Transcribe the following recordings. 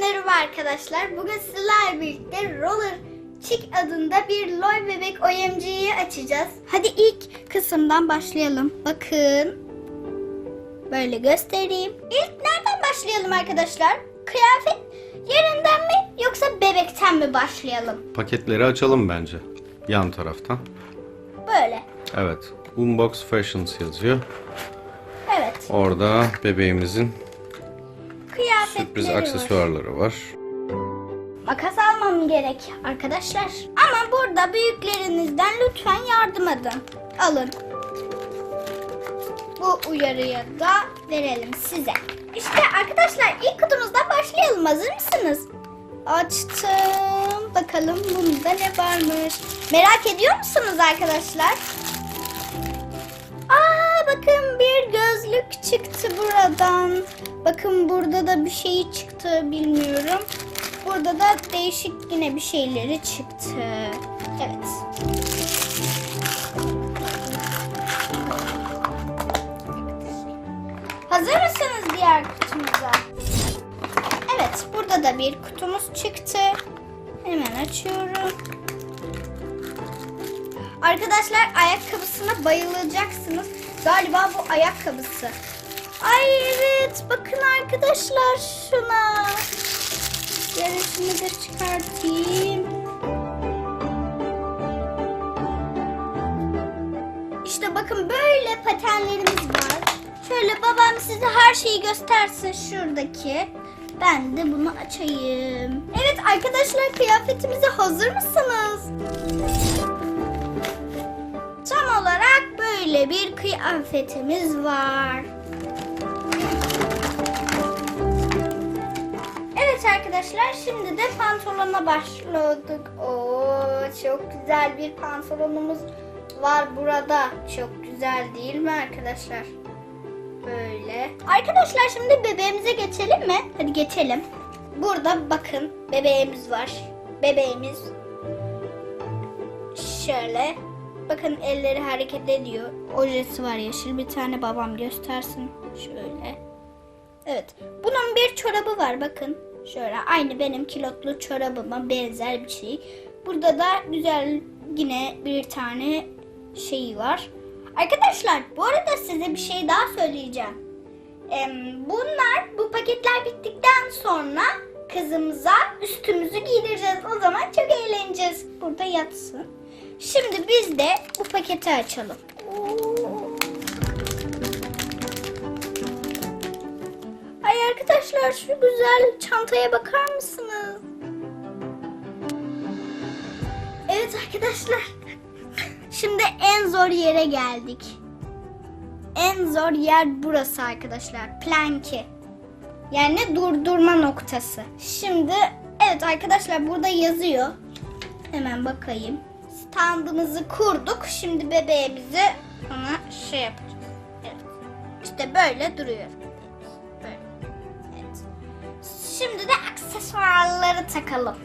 merhaba arkadaşlar. Bugün sizlerle birlikte Roller Chick adında bir loy bebek OMG'yi açacağız. Hadi ilk kısımdan başlayalım. Bakın. Böyle göstereyim. İlk nereden başlayalım arkadaşlar? Kıyafet yerinden mi yoksa bebekten mi başlayalım? Paketleri açalım bence. Yan taraftan. Böyle. Evet. Unbox Fashions yazıyor. Evet. Orada bebeğimizin Kıyafetleri sürpriz var. aksesuarları var. Makas almam gerek arkadaşlar. Ama burada büyüklerinizden lütfen yardım edin. Alın. Bu uyarıyı da verelim size. İşte arkadaşlar ilk kutumuzdan başlayalım. Hazır mısınız? Açtım. Bakalım bunda ne varmış. Merak ediyor musunuz arkadaşlar? Aa bakın bir gözlük çıktı buradan. Bakın burada da bir şey çıktı bilmiyorum. Burada da değişik yine bir şeyleri çıktı. Evet. Hazır mısınız diğer kutumuza? Evet, burada da bir kutumuz çıktı. Hemen açıyorum. Arkadaşlar ayakkabısına bayılacaksınız. Galiba bu ayakkabısı. Ay evet bakın arkadaşlar şuna. Yarısını da çıkartayım. İşte bakın böyle patenlerimiz var. Şöyle babam size her şeyi göstersin şuradaki. Ben de bunu açayım. Evet arkadaşlar kıyafetimize hazır mısınız? Tam olarak böyle bir kıyafetimiz var. Evet arkadaşlar şimdi de pantolona başladık. Oo çok güzel bir pantolonumuz var burada. Çok güzel değil mi arkadaşlar? Böyle. Arkadaşlar şimdi bebeğimize geçelim mi? Hadi geçelim. Burada bakın bebeğimiz var. Bebeğimiz şöyle. Bakın elleri hareket ediyor. Ojesi var yeşil. Bir tane babam göstersin. Şöyle. Evet. Bunun bir çorabı var bakın. Şöyle aynı benim kilotlu çorabıma benzer bir şey. Burada da güzel yine bir tane şeyi var. Arkadaşlar bu arada size bir şey daha söyleyeceğim. Bunlar bu paketler bittikten sonra kızımıza üstümüzü giydireceğiz. O zaman çok eğleneceğiz. Burada yatsın. Şimdi biz de bu paketi açalım. Oo. Ay arkadaşlar şu güzel çantaya bakar mısınız? Evet arkadaşlar. Şimdi en zor yere geldik. En zor yer burası arkadaşlar. Planki. Yani durdurma noktası. Şimdi evet arkadaşlar burada yazıyor. Hemen bakayım. Standımızı kurduk. Şimdi bebeğimizi ona şey yapacağız. Evet. İşte böyle duruyor. Şimdi de aksesuarları takalım.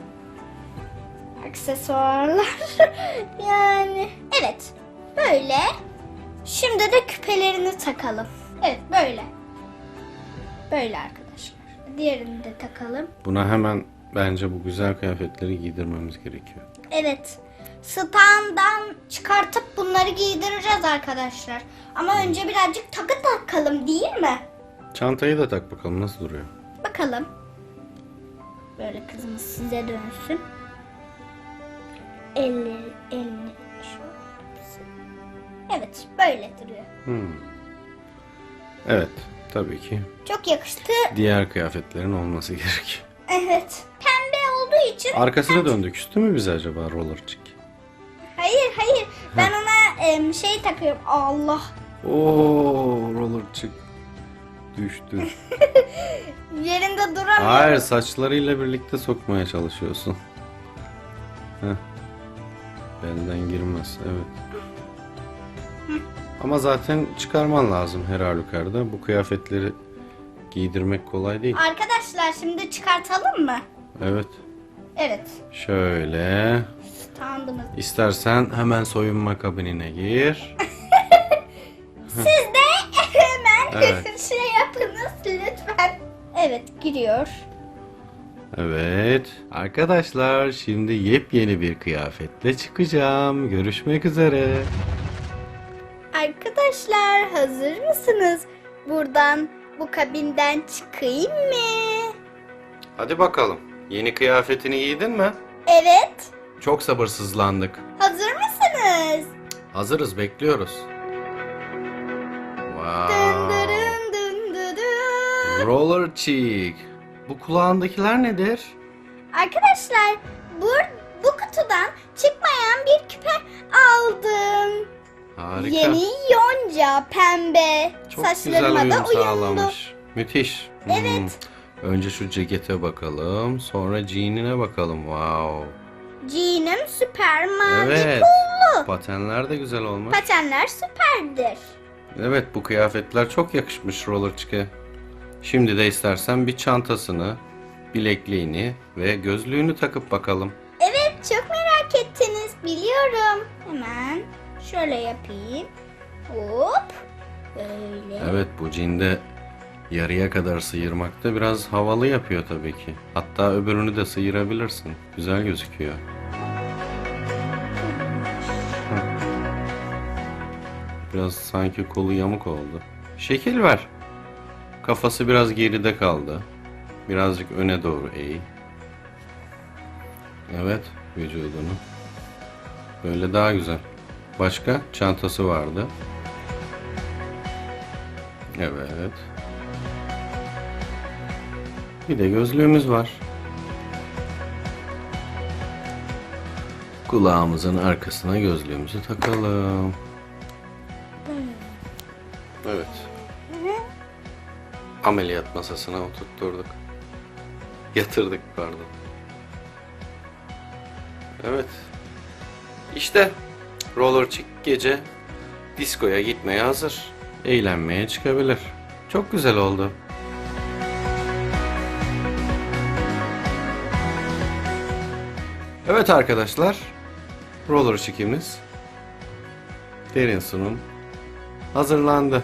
Aksesuarlar. yani. Evet. Böyle. Şimdi de küpelerini takalım. Evet böyle. Böyle arkadaşlar. Diğerini de takalım. Buna hemen bence bu güzel kıyafetleri giydirmemiz gerekiyor. Evet. Standdan çıkartıp bunları giydireceğiz arkadaşlar. Ama önce birazcık takı takalım değil mi? Çantayı da tak bakalım nasıl duruyor. Bakalım. Böyle kızımız size dönsün. Elleri, elini. Evet, böyle duruyor. Hmm. Evet tabii ki Çok yakıştı. diğer kıyafetlerin olması gerekiyor. Evet. Pembe olduğu için... Arkasına döndük üstü mü bize acaba roller chick? Hayır, hayır. Ben ona em, şey takıyorum. Allah. Oo roller chick düştü. Yerinde duramıyor. Hayır saçlarıyla birlikte sokmaya çalışıyorsun. Heh. Benden girmez evet. Ama zaten çıkarman lazım her halükarda. Bu kıyafetleri giydirmek kolay değil. Arkadaşlar şimdi çıkartalım mı? Evet. Evet. Şöyle. Standımız. İstersen hemen soyunma kabinine gir. Siz de Evet. şey yapınız lütfen. Evet giriyor. Evet. Arkadaşlar şimdi yepyeni bir kıyafetle çıkacağım. Görüşmek üzere. Arkadaşlar hazır mısınız? Buradan bu kabinden çıkayım mı? Hadi bakalım. Yeni kıyafetini giydin mi? Evet. Çok sabırsızlandık. Hazır mısınız? Hazırız, bekliyoruz. Dın Roller Cheek. Bu kulağındakiler nedir? Arkadaşlar bu, bu kutudan çıkmayan bir küpe aldım. Harika. Yeni yonca pembe. Çok güzel Saçlarıma uyum da uyumlu. sağlamış. Müthiş. Hmm. Evet. Önce şu cekete bakalım. Sonra jeanine bakalım. Wow. Jean'im süper mavi Evet. pullu. Patenler de güzel olmuş. Patenler süperdir. Evet bu kıyafetler çok yakışmış roller çıkı. Şimdi de istersen bir çantasını, bilekliğini ve gözlüğünü takıp bakalım. Evet çok merak ettiniz biliyorum. Hemen şöyle yapayım. Hop. Böyle. Evet bu cinde yarıya kadar sıyırmakta biraz havalı yapıyor tabii ki. Hatta öbürünü de sıyırabilirsin. Güzel gözüküyor. Biraz sanki kolu yamuk oldu. Şekil ver. Kafası biraz geride kaldı. Birazcık öne doğru eğ. Evet vücudunu. Böyle daha güzel. Başka çantası vardı. Evet. Bir de gözlüğümüz var. Kulağımızın arkasına gözlüğümüzü takalım. Evet. Ameliyat masasına oturtturduk. Yatırdık pardon. Evet. İşte roller chick gece diskoya gitmeye hazır. Eğlenmeye çıkabilir. Çok güzel oldu. Evet arkadaşlar. Roller chick'imiz derin sunum hazırlandı.